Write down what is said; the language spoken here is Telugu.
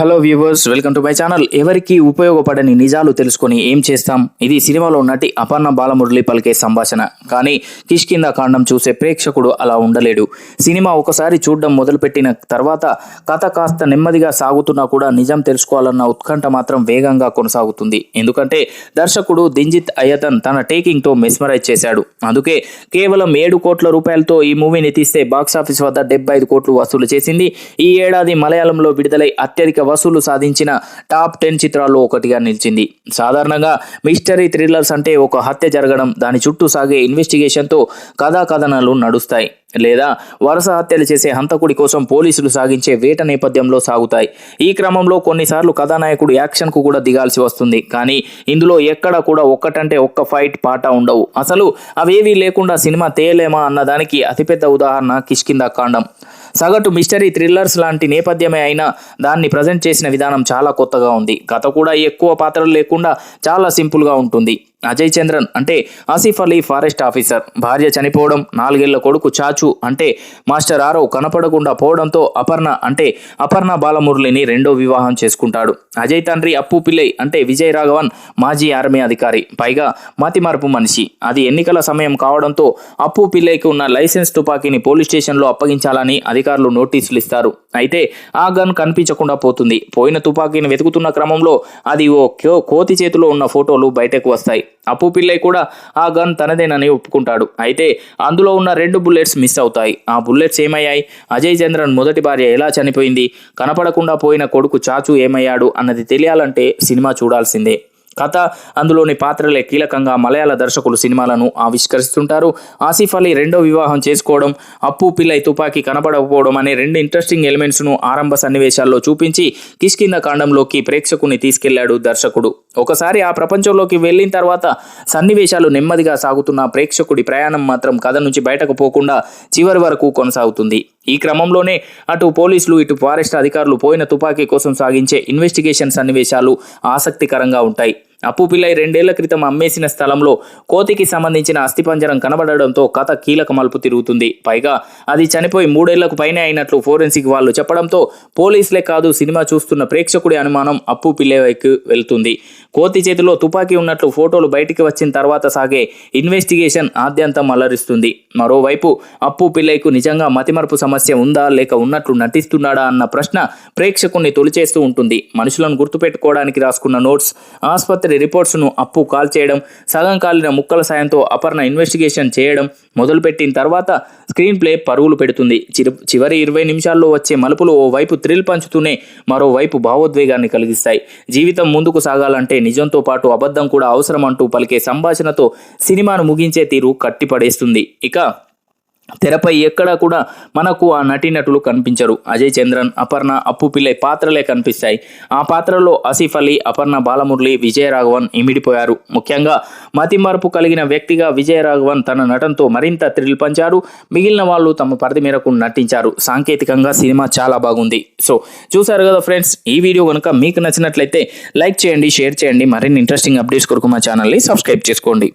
Hello viewers welcome to my channel. ఎవరికి ఉపయోగపడని నిజాలు తెలుసుకొని ఏం చేస్తాం? ఇది సినిమాలో నటి అపర్ణ బాలమురళి పలికే సంభాషణ. కానీ కిష్కింద కాండం చూసే ప్రేక్షకుడు అలా ఉండలేడు. సినిమా ఒకసారి చూడడం మొదలుపెట్టిన తర్వాత కథ కాస్త నెమ్మదిగా సాగుతున్నా కూడా నిజం తెలుసుకోవాలన్న ఉత్కంఠ మాత్రం వేగంగా కొనసాగుతుంది. ఎందుకంటే దర్శకుడు దింజిత్ అయ్యతన్ తన టేకింగ్తో మెస్మరైజ్ చేశాడు. అందుకే కేవలం ఏడు కోట్ల రూపాయలతో ఈ మూవీని తీస్తే బాక్సాఫీస్ వద్ద డెబ్బై ఐదు కోట్లు వసూలు చేసింది. ఈ ఏడాది మలయాళంలో విడుదలై అత్యధిక వసూలు సాధించిన టాప్ టెన్ చిత్రాల్లో ఒకటిగా నిలిచింది. సాధారణంగా మిస్టరీ థ్రిల్లర్స్ అంటే ఒక హత్య జరగడం దాని చుట్టూ సాగే ఇన్వెస్టిగేషన్తో కథాకథనాలు నడుస్తాయి. లేదా వరుస హత్యలు చేసే హంతకుడి కోసం పోలీసులు సాగించే వేట నేపథ్యంలో సాగుతాయి. ఈ క్రమంలో కొన్నిసార్లు కథానాయకుడు యాక్షన్కు కూడా దిగాల్సి వస్తుంది. కానీ ఇందులో ఎక్కడ కూడా ఒక్కటంటే ఒక్క ఫైట్ పాట ఉండవు. అసలు అవేవీ లేకుండా సినిమా తేయలేమా అన్నదానికి అతిపెద్ద ఉదాహరణ కిష్కింద కాండం. సగటు మిస్టరీ థ్రిల్లర్స్ లాంటి నేపథ్యమే అయినా దాన్ని ప్రజెంట్ చేసిన విధానం చాలా కొత్తగా ఉంది. కథ కూడా ఎక్కువ పాత్రలు లేకుండా చాలా సింపుల్గా ఉంటుంది. అజయ్ చంద్రన్ అంటే ఆసిఫ్ అలీ ఫారెస్ట్ ఆఫీసర్. భార్య చనిపోవడం నాలుగేళ్ళ కొడుకు చాచు అంటే మాస్టర్ ఆరో కనపడకుండా పోవడంతో అపర్ణ అంటే అపర్ణ బాలమురళిని రెండో వివాహం చేసుకుంటాడు. అజయ్ తండ్రి అప్పు పిల్లై అంటే విజయ్ రాఘవన్ మాజీ ఆర్మీ అధికారి. పైగా మతిమార్పు మనిషి. అది ఎన్నికల సమయం కావడంతో అప్పు పిల్లైకి ఉన్న లైసెన్స్ తుపాకీని పోలీస్ స్టేషన్లో అప్పగించాలని అధికారులు నోటీసులు ఇస్తారు. అయితే ఆ గన్ కనిపించకుండా పోతుంది. పోయిన తుపాకీని వెతుకుతున్న క్రమంలో అది ఓ కోతి చేతిలో ఉన్న ఫోటోలు బయటకు వస్తాయి. అప్పు పిల్లై కూడా ఆ గన్ తనదేనని ఒప్పుకుంటాడు. అయితే అందులో ఉన్న రెండు బుల్లెట్స్ మిస్ అవుతాయి. ఆ బుల్లెట్స్ ఏమయ్యాయి? అజయ్ చంద్రన్ మొదటి భార్య ఎలా చనిపోయింది? కనపడకుండా పోయిన కొడుకు చాచు ఏమయ్యాడు? అన్నది తెలియాలంటే సినిమా చూడాల్సిందే. కథ అందులోని పాత్రలే కీలకంగా మలయాళ దర్శకులు సినిమాలను ఆవిష్కరిస్తుంటారు. ఆసిఫ్ అలీ రెండో వివాహం చేసుకోవడం అప్పు పిల్లై తుపాకీ కనపడకపోవడం అనే రెండు ఇంట్రెస్టింగ్ ఎలిమెంట్స్ను ఆరంభ సన్నివేశాల్లో చూపించి కిష్కింద కాండంలోకి ప్రేక్షకుని తీసుకెళ్ళాడు దర్శకుడు. ఒకసారి ఆ ప్రపంచంలోకి వెళ్ళిన తర్వాత సన్నివేశాలు నెమ్మదిగా సాగుతున్న ప్రేక్షకుడి ప్రయాణం మాత్రం కథ నుంచి బయటకు పోకుండా చివరి వరకు కొనసాగుతుంది. ఈ క్రమంలోనే అటు పోలీసులు ఇటు ఫారెస్ట్ అధికారులు పోయిన తుపాకీ కోసం సాగించే ఇన్వెస్టిగేషన్ సన్నివేశాలు ఆసక్తికరంగా ఉంటాయి. అప్పు పిల్లై రెండేళ్ళ క్రితం అమ్మేసిన స్థలంలో కోతికి సంబంధించిన అస్థిపంజరం కనబడడంతో కథ కీలక మలుపు తిరుగుతుంది. పైగా అది చనిపోయి మూడేళ్ళకు పైనే అయినట్లు ఫోరెన్సిక్ వాళ్ళు చెప్పడంతో పోలీసులే కాదు సినిమా చూస్తున్న ప్రేక్షకుడి అనుమానం అప్పు పిల్లైకి వెళ్తుంది. కోతి చేతిలో తుపాకీ ఉన్నట్లు ఫోటోలు బయటికి వచ్చిన తర్వాత సాగే ఇన్వెస్టిగేషన్ ఆద్యంతం అలరిస్తుంది. మరోవైపు అప్పు పిల్లైకు నిజంగా మతిమరుపు సమస్య ఉందా లేక ఉన్నట్లు నటిస్తున్నాడా అన్న ప్రశ్న ప్రేక్షకుణ్ణి తొలిచేస్తూ ఉంటుంది. మనుషులను గుర్తుపెట్టుకోవడానికి రాసుకున్న నోట్స్ ఆసుపత్రి రిపోర్ట్స్ను అప్పు కాల్ చేయడం సగం కాలిన ముక్కల సాయంతో అపర్ణ ఇన్వెస్టిగేషన్ చేయడం మొదలుపెట్టిన తర్వాత స్క్రీన్ ప్లే పరుగులు పెడుతుంది. చిరు చివరి ఇరవై నిమిషాల్లో వచ్చే మలుపులు ఓ వైపు థ్రిల్ పంచుతూనే మరోవైపు భావోద్వేగాన్ని కలిగిస్తాయి. జీవితం ముందుకు సాగాలంటే నిజంతో పాటు అబద్ధం కూడా అవసరం అంటూ పలికే సంభాషణతో సినిమాను ముగించే తీరు కట్టిపడేస్తుంది. ఇక తెరపై ఎక్కడా కూడా మనకు ఆ నటీనటులు కనిపించరు. అజయ్ చంద్రన్ అపర్ణ అప్పు పిల్లై పాత్రలే కనిపిస్తాయి. ఆ పాత్రలో ఆసిఫ్ అలీ అపర్ణ బాలమురళి విజయ రాఘవన్ ఇమిడిపోయారు. ముఖ్యంగా మతి మార్పు కలిగిన వ్యక్తిగా విజయ రాఘవన్ తన నటనతో మరింత థ్రిల్ పంచారు. మిగిలిన వాళ్ళు తమ పరిధి మేరకు నటించారు. సాంకేతికంగా సినిమా చాలా బాగుంది. సో చూసారు కదా ఫ్రెండ్స్ ఈ వీడియో కనుక మీకు నచ్చినట్లయితే లైక్ చేయండి షేర్ చేయండి. మరిన్ని ఇంట్రెస్టింగ్ అప్డేట్స్ కొరకు మా ఛానల్ని సబ్స్క్రైబ్ చేసుకోండి.